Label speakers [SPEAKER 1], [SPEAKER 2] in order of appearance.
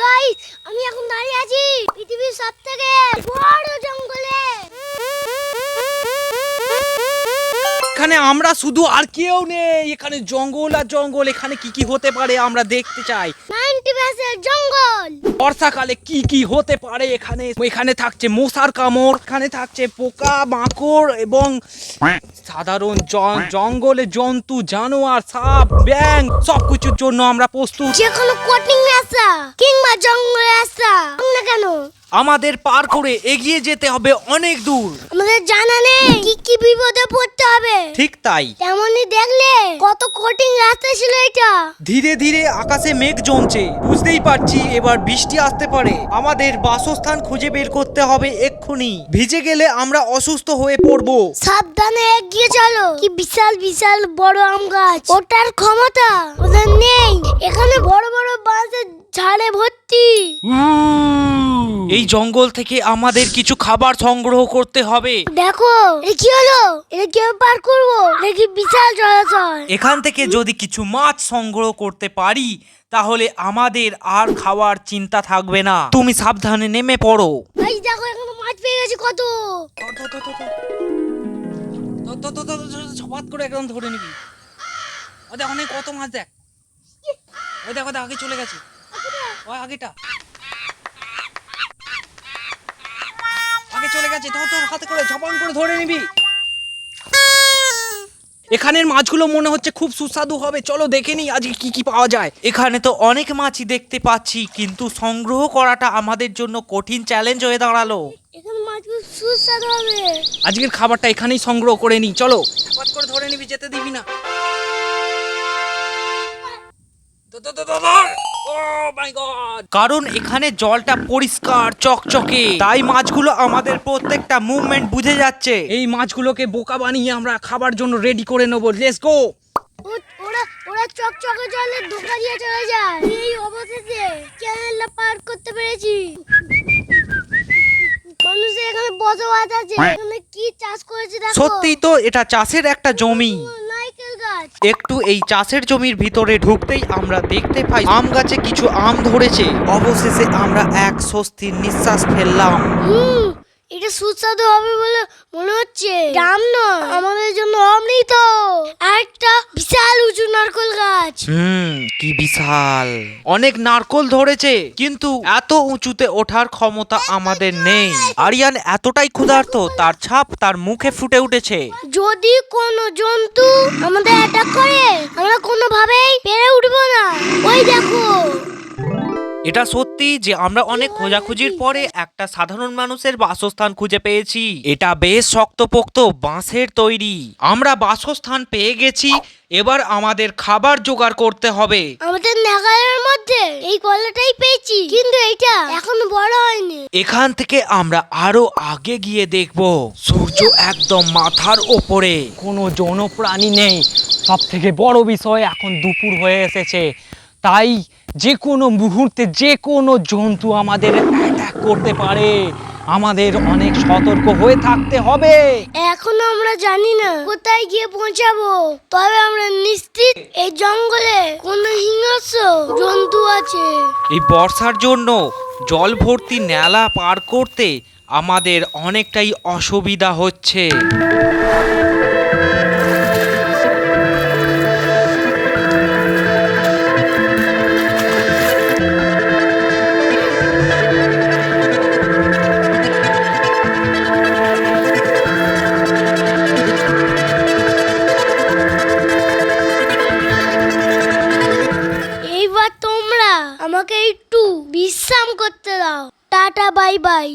[SPEAKER 1] Guys আমি এখন দাঁড়িয়ে আছি পৃথিবীর সব থেকে বড় জঙ্গলে।
[SPEAKER 2] এখানে আমরা শুধু আর কেউ নেই। এখানে জঙ্গল আর জঙ্গল এখানে কি কি হতে পারে আমরা দেখতে চাই।
[SPEAKER 1] নাইনটি পার্সেন্ট জঙ্গল
[SPEAKER 2] বর্ষাকালে কি কি হতে পারে এখানে? এখানে থাকছে মশার কামড় এখানে থাকছে পোকা মাকড় এবং সাধারণ জঙ্গলে জন্তু জানোয়ার সাপ ব্যাং সবকিছুর জন্য আমরা প্রস্তুত।
[SPEAKER 1] যে কোনো কোটিং রাস্তা কিংবা জঙ্গল হোক না কেন।
[SPEAKER 2] আমাদের পার করে এগিয়ে যেতে হবে অনেক দূর।
[SPEAKER 1] আমাদের জানা নেই কি কি বিপদে পড়তে হবে।
[SPEAKER 2] ঠিক তাই।
[SPEAKER 1] তেমনই দেখলে কত কঠিন রাস্তা ছিল এটা।
[SPEAKER 2] ধীরে ধীরে আকাশে মেঘ জমছে। বুঝতেই পারছি এবার বৃষ্টি আসতে পারে। আমাদের বাসস্থান খুঁজে বের করতে হবে এক্ষুনি। ভিজে গেলে আমরা অসুস্থ হয়ে পড়ব।
[SPEAKER 1] সাবধানে এগিয়ে চলো। কি বিশাল বিশাল বড় আম গাছ। ওটার ক্ষমতা ওদের নেই। এখানে বড় বড় বাঁশের ঝাড়ে ভর্তি।
[SPEAKER 2] এই জঙ্গল থেকে আমাদের কিছু খাবার সংগ্রহ করতে হবে।
[SPEAKER 1] দেখো এটা কি হলো? এটা কীভাবে পার করব? এটা কি বিশাল জলাশয়
[SPEAKER 2] এখান থেকে যদি কিছু মাছ সংগ্রহ করতে পারি তাহলে আমাদের আর খাওয়ার চিন্তা থাকবে না। তুমি সাবধানে নেমে পড়ো।
[SPEAKER 1] এই দেখো এখানে মাছ পেয়ে গেছি কত।
[SPEAKER 2] ছপাত করে একদম ধরে নিবি। ও দেখ অনেক কত মাছ দেখ। ওই দেখ আগে চলে গেছে। ওই আগেটা চলে গেছে তো তোর হাতে করে ঝপান করে ধরে নিবি। এখানের মাছগুলো মনে হচ্ছে খুব সুস্বাদু হবে চলো দেখে নি আজকে কি কি পাওয়া যায়। এখানে তো অনেক মাছই দেখতে পাচ্ছি কিন্তু সংগ্রহ করাটা আমাদের জন্য কঠিন চ্যালেঞ্জ হয়ে দাঁড়াল।
[SPEAKER 1] এখানে মাছগুলো সুস্বাদু হবে।
[SPEAKER 2] আজকের খাবারটা এখানেই সংগ্রহ করে নি চলো। করে ধরে নিবি যেতে দিবি না। কারণ এখানে জলটা পরিষ্কার চকচকে। তাই মাছগুলো আমাদের প্রত্যেকটা মুভমেন্ট বুঝে যাচ্ছে। এই মাছগুলোকে বোকা বানিয়ে আমরা খাবার জন্য রেডি করে নেব। লেটস গো
[SPEAKER 1] ওরা ওরা চকচকে জলে ধোকা দিয়ে চলে যায়। এই অবশেষে চ্যানেলটা পার করতে পেরেছি। মানুষের এখানে বসবাস আছে। এখানে কি চাষ করেছে দেখো।
[SPEAKER 2] সত্যিই তো এটা চাষের একটা জমি। একটু এই চাষের জমির ভিতরে ঢুকতেই আমরা দেখতে পাই আম গাছে কিছু আম ধরেছে। অবশেষে আমরা এক স্বস্তির নিঃশ্বাস ফেললাম।
[SPEAKER 1] এটা সুস্বাদু হবে বলে মনে হচ্ছে। দাম নয় আমাদের জন্য অমৃত। একটা বিশাল উঁচু নারকেল গাছ।
[SPEAKER 2] হুম কি বিশাল। অনেক নারকল ধরেছে কিন্তু এত উঁচুতে ওঠার ক্ষমতা আমাদের নেই। আরিয়ান এতটাই ক্ষুধার্ত তার ছাপ তার মুখে ফুটে উঠেছে।
[SPEAKER 1] যদি কোনো জন্তু আমাদের অ্যাটাক করে আমরা কোনোভাবেই পেরে উঠবো না। ওই দেখো।
[SPEAKER 2] এটা সত্যি যে আমরা অনেক খোঁজাখুঁজির পরে একটা সাধারণ মানুষের বাসস্থান খুঁজে পেয়েছি। এটা বেশ শক্তপোক্ত বাঁশের তৈরি। আমরা বাসস্থান পেয়ে গেছি এবার আমাদের খাবার জোগাড় করতে হবে।
[SPEAKER 1] আমাদের নাগালের মধ্যে এই কলাটাই পেয়েছি কিন্তু এটা এখনও বড় হয়নি।
[SPEAKER 2] এখান থেকে আমরা আরও আগে গিয়ে দেখব। সূর্য একদম মাথার ওপরে। কোনো যৌন প্রাণী নেই। সব থেকে বড় বিষয় এখন দুপুর হয়ে এসেছে। তাই যে কোনো মুহূর্তে যে কোনো জন্তু আমাদের অ্যাটাক করতে পারে। আমাদের অনেক সতর্ক হয়ে থাকতে হবে।
[SPEAKER 1] এখনও আমরা জানি না কোথায় গিয়ে পৌঁছাবো। তবে আমরা নিশ্চিত এই জঙ্গলে কোনো হিংস্র জন্তু আছে।
[SPEAKER 2] এই বর্ষার জন্য জল ভর্তি নালা পার করতে আমাদের অনেকটাই অসুবিধা হচ্ছে।
[SPEAKER 1] আমাকে একটু বিশ্রাম করতে দাও। Tata bye bye.